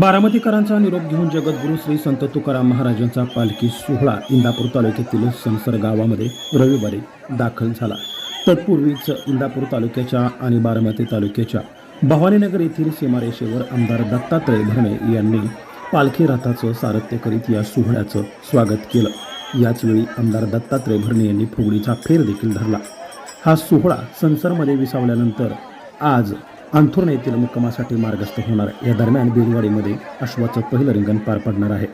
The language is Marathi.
बारामतीकरांचा निरोप घेऊन जगद्गुरू श्री संत तुकाराम महाराजांचा पालखी सोहळा इंदापूर तालुक्यातील संसर गावामध्ये रविवारी दाखल झाला. तत्पूर्वीच इंदापूर तालुक्याच्या आणि बारामती तालुक्याच्या भवानीनगर येथील सीमारेषेवर आमदार दत्तात्रय भरणे यांनी पालखी रथाचं सारथ्य करीत या सोहळ्याचं स्वागत केलं. याचवेळी आमदार दत्तात्रय भरणे यांनी फुगडीचा फेर देखील धरला. हा सोहळा संसरमध्ये विसावल्यानंतर आज अंथुर्ण येथील मुक्कामासाठी मार्गस्थ होणार या दरम्यान बेलवाडीमध्ये अश्वाचं पहिलं रिंगण पार पडणार आहे.